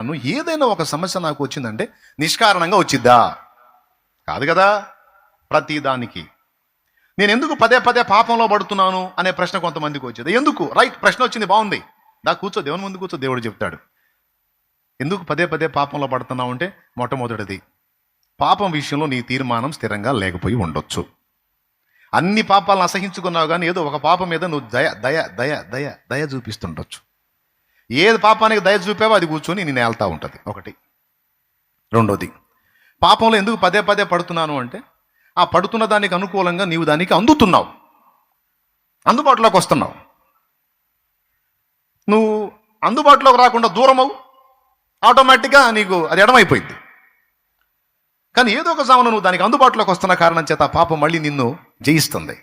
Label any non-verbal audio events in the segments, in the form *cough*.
నన్ను ఏదైనా ఒక సమస్య నాకు వచ్చిందంటే నిష్కారణంగా వచ్చిద్దా? కాదు కదా ప్రతి దానికి. నేను ఎందుకు పదే పదే పాపంలో పడుతున్నాను అనే ప్రశ్న కొంతమందికి వచ్చేది. ఎందుకు? రైట్ ప్రశ్న వచ్చింది బాగుంది. దా కూర్చో దేవుని ముందు కూర్చో దేవుడు చెప్తాడు. ఎందుకు పదే పదే పాపంలో పడుతున్నావు అంటే మొట్టమొదటిది పాపం విషయంలో నీ తీర్మానం స్థిరంగా లేకపోయి ఉండొచ్చు. అన్ని పాపాలను అసహించుకున్నావు కానీ ఏదో ఒక పాపం మీద నువ్వు దయ దయ దయ దయ దయ చూపిస్తుండొచ్చు. ఏది పాపానికి దయ చూపావో అది కూర్చొని నేను వెళ్తూ ఉంటుంది. ఒకటి. రెండోది పాపంలో ఎందుకు పదే పదే పడుతున్నాను అంటే ఆ పడుతున్న దానికి అనుకూలంగా నీవు దానికి అందుతున్నావు. అందుబాటులోకి వస్తున్నావు. నువ్వు అందుబాటులోకి రాకుండా దూరమవు ఆటోమేటిక్గా నీకు అది ఎడమైపోయింది. కానీ ఏదో ఒక సమయంలో నువ్వు దానికి అందుబాటులోకి వస్తున్న కారణం చేత పాపం మళ్ళీ నిన్ను జయిస్తుంది.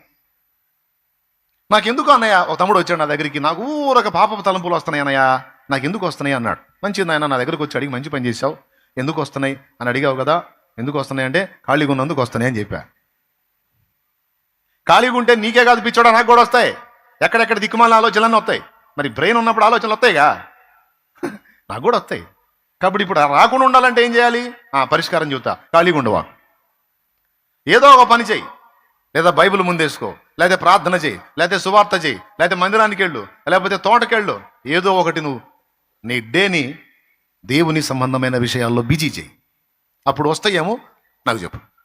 నాకెందుకు అన్నయ్య? ఒక తమ్ముడు వచ్చాడు నా దగ్గరికి. నాకు ఊరక పాప తలంపులు వస్తున్నాయి అన్నయ్య. నాకు ఎందుకు వస్తున్నాయి అన్నాడు. మంచిది నాయన నా దగ్గరకు వచ్చి అడిగి మంచి పని చేశావు. ఎందుకు వస్తున్నాయి? అని అడిగావు కదా. ఎందుకు వస్తున్నాయి అంటే ఖాళీగా ఉన్నందుకు వస్తున్నాయి అని చెప్పా. ఖాళీగా ఉంటే నీకే కాదు పిచ్చోడా నాకు కూడా వస్తాయి. ఎక్కడెక్కడ దిక్కుమాల ఆలోచనలన్నీ వస్తాయి. మరి బ్రెయిన్ ఉన్నప్పుడు ఆలోచనలు వస్తాయిగా? *laughs* నాకు కూడా వస్తాయి. కాబట్టి ఇప్పుడు రాకుండా ఉండాలంటే ఏం చేయాలి? ఆ పరిష్కారం చూతా ఖాళీగా ఉండవా ఏదో ఒక పని చేయి. లేదా బైబిల్ ముందేసుకో లేదా ప్రార్థన చేయి లేదా సువార్త చేయి లేదా మందిరానికి వెళ్ళు లేకపోతే తోటకెళ్ళు. ఏదో ఒకటి నువ్వు నీ డేని దేవుని సంబంధమైన విషయాల్లో బిజీ చేయి. అప్పుడు వస్తాయేమో? నాకు చెప్పు.